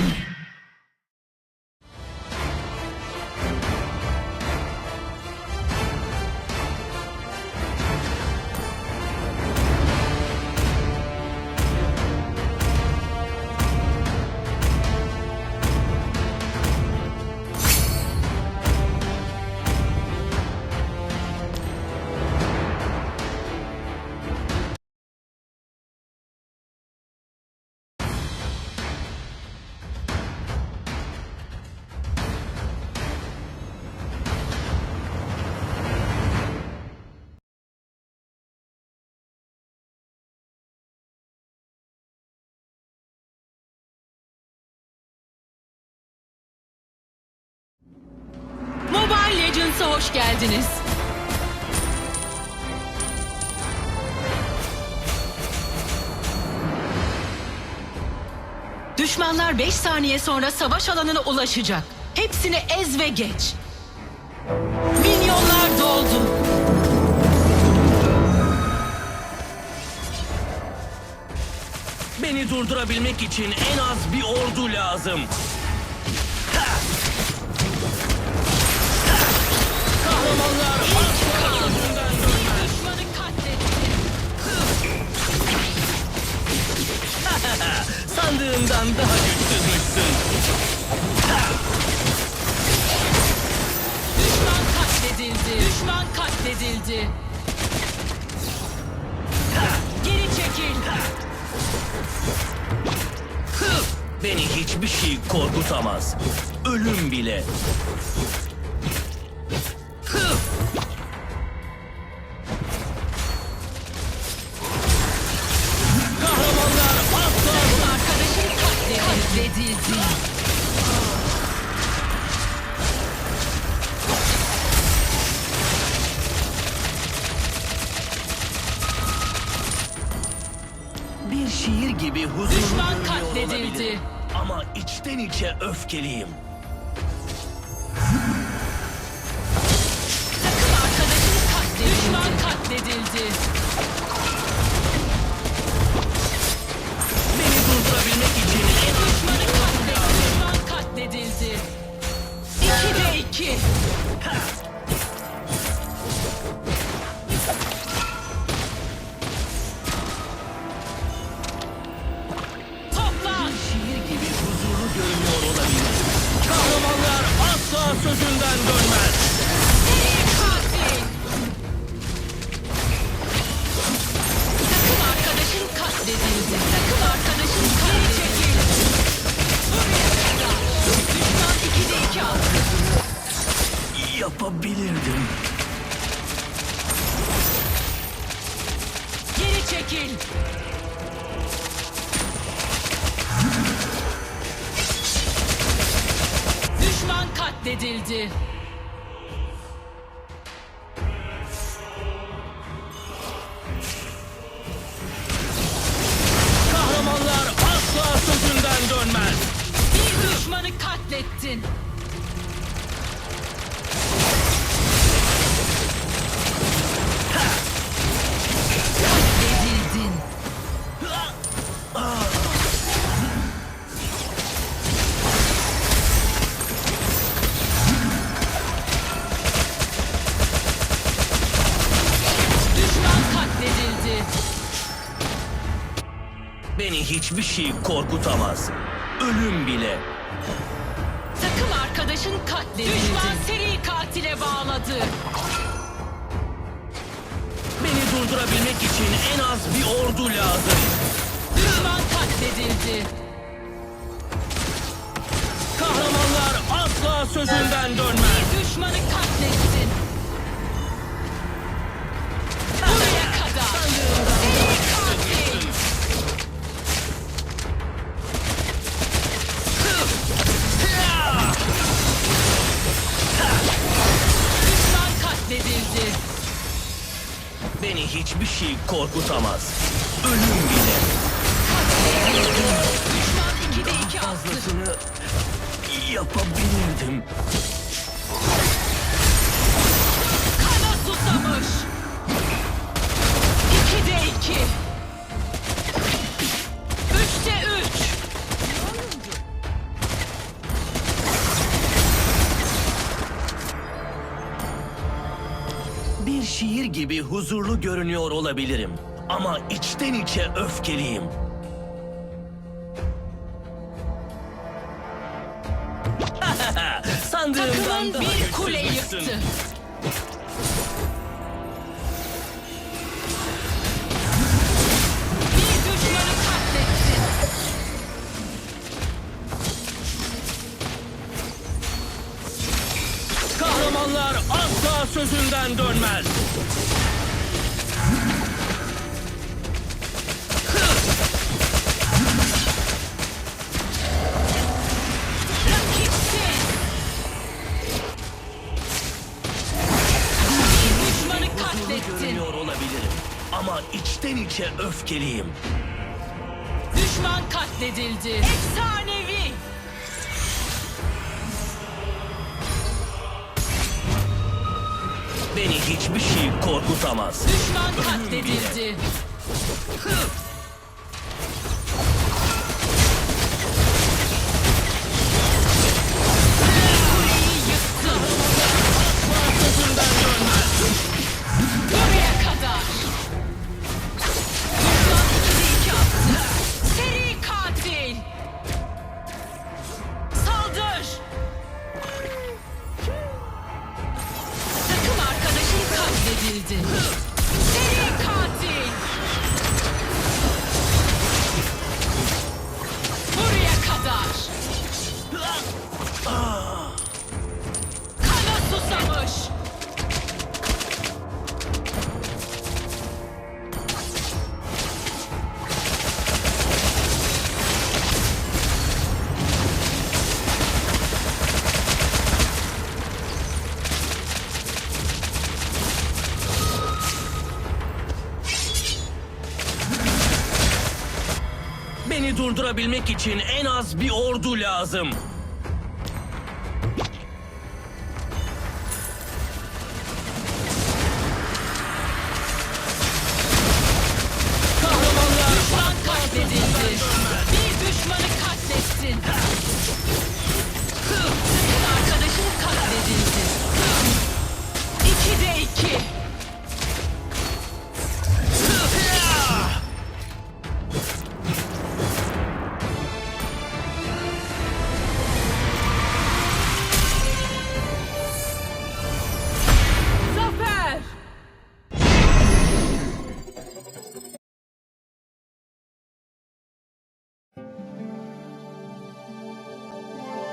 Yeah. Legends'a hoş geldiniz. Düşmanlar 5 saniye sonra savaş alanına ulaşacak. Hepsini ez ve geç. Milyonlar doldu. Beni durdurabilmek için en az bir ordu lazım. Sandığımdan daha güçsüzmüşsün. Düşman katledildi. Düşman katledildi. Geri çekil. Beni hiçbir şey korkutamaz. Ölüm bile. Bir şiir gibi huzurlu Düşman görünüyor katledildi. Ama içten içe öfkeliyim. Takım arkadaşın katledildi. Düşman katledildi. Beni durdurabilmek için sözünden dönmez. Seri katil. Takım arkadaşın katledildi. Takım arkadaşın katledildi. Buraya kadar. Düşman ikide iki aldı. Yapabilirdim. Katledildi. Hiçbir şey korkutamaz. Ölüm bile. Takım arkadaşın katledildi. Düşman seri katile bağladı. Beni durdurabilmek için en az bir ordu lazım. Düşman katledildi. Kahramanlar asla sözünden dönmez. hiçbir şey korkutamaz. Ölüm bile. Fazlasını yapabilirdim. Kana susamış. 2'de 2. şiir gibi huzurlu görünüyor olabilirim. Ama içten içe öfkeliyim. Sandığımdan Takımın daha bir kule güçsüzmüşsün. yıktı. Asla sözünden dönmez. Görünüyor olabilirim. Ama içten içe öfkeliyim. Düşman katledildi. Efsanevi. Beni hiçbir şey korkutamaz. Düşman katledildi. Durdurabilmek için en az bir ordu lazım. Kahramanlar Düşman katledildi. Bir düşmanı katlettin.